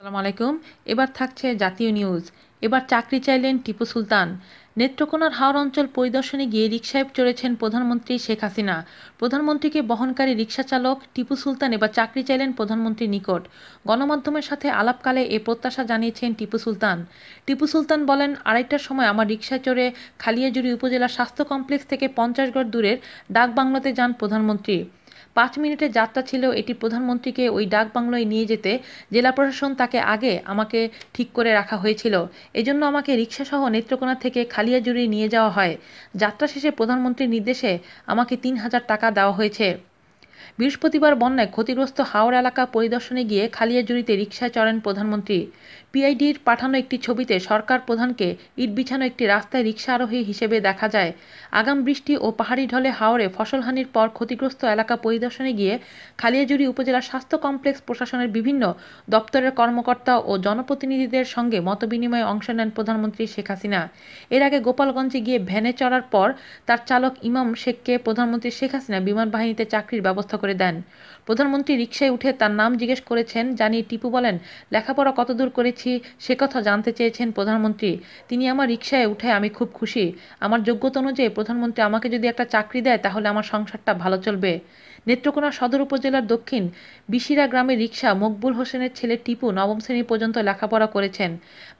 আসসালামু আলাইকুম। এবার থাকছে জাতীয় নিউজ। এবার চাকরি চাইলেন টিপু সুলতান। নেত্রকোনার হাওড় অঞ্চল পরিদর্শনে গিয়ে রিকশায় চড়েছেন প্রধানমন্ত্রী শেখ হাসিনা। প্রধানমন্ত্রীকে বহনকারী রিকশা চালক টিপু সুলতান এবার চাকরি চাইলেন প্রধানমন্ত্রীর নিকট। গণমাধ্যমের সাথে আলাপকালে এ প্রত্যাশা জানিয়েছেন টিপু সুলতান। টিপু সুলতান বলেন, আড়াইটার সময় আমার রিকশায় চড়ে খালিয়াজুড়ি উপজেলা স্বাস্থ্য কমপ্লেক্স থেকে পঞ্চাশ গড় দূরের ডাক বাংলাতে যান প্রধানমন্ত্রী। পাঁচ মিনিটের যাত্রা ছিল, এটি প্রধানমন্ত্রীকে ওই ডাক বাংলোয় নিয়ে যেতে জেলা প্রশাসন তাকে আগে আমাকে ঠিক করে রাখা হয়েছিল। এজন্য আমাকে রিক্সাসহ নেত্রকোনা থেকে খালিয়াজুড়ি নিয়ে যাওয়া হয়। যাত্রা শেষে প্রধানমন্ত্রীর নির্দেশে আমাকে তিন হাজার টাকা দেওয়া হয়েছে। বৃহস্পতিবার বন্যায় ক্ষতিগ্রস্ত হাওড় এলাকা পরিদর্শনে গিয়ে খালিয়াজুড়িতে রিকশায় চড়েন প্রধানমন্ত্রী। পিআইডির পাঠানো একটি ছবিতে সরকার প্রধানকে ইট বিছানো একটি রাস্তায় রিকশা আরোহী হিসেবে দেখা যায়। আগাম বৃষ্টি ও পাহাড়ি ঢলে হাওড়ে ফসলহানির পর ক্ষতিগ্রস্ত এলাকা পরিদর্শনে গিয়ে খালিয়াজুড়ি উপজেলা স্বাস্থ্য কমপ্লেক্স প্রশাসনের বিভিন্ন দপ্তরের কর্মকর্তা ও জনপ্রতিনিধিদের সঙ্গে মতবিনিময়ে অংশ নেন প্রধানমন্ত্রী শেখ হাসিনা। এর আগে গোপালগঞ্জে গিয়ে ভ্যানে চড়ার পর তার চালক ইমাম শেখকে প্রধানমন্ত্রী শেখ হাসিনা বিমান বাহিনীতে চাকরির ব্যবস্থা করে দেন। প্রধানমন্ত্রী রিকশায় উঠে তার নাম জিজ্ঞেস করেছেন জানিয়ে টিপু বলেন, লেখাপড়া কতদূর করেছি সে কথা জানতে চেয়েছেন প্রধানমন্ত্রী। তিনি আমার রিকশায় উঠে আমি খুব খুশি। আমার যোগ্যতা অনুযায়ী প্রধানমন্ত্রী আমাকে যদি একটা চাকরি দেয়, তাহলে আমার সংসারটা ভালো চলবে। নেত্রকোনা সদর উপজেলার দক্ষিণ বিশিরা গ্রামের রিকশা মকবুল হোসেনের ছেলে টিপু নবম শ্রেণি পর্যন্ত লেখাপড়া করেছেন।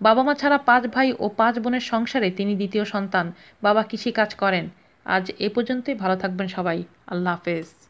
বাবা মা ছাড়া পাঁচ ভাই ও পাঁচ বোনের সংসারে তিনি দ্বিতীয় সন্তান। বাবা কৃষি কাজ করেন। আজ এ পর্যন্তই। ভালো থাকবেন সবাই। আল্লাহ হাফেজ।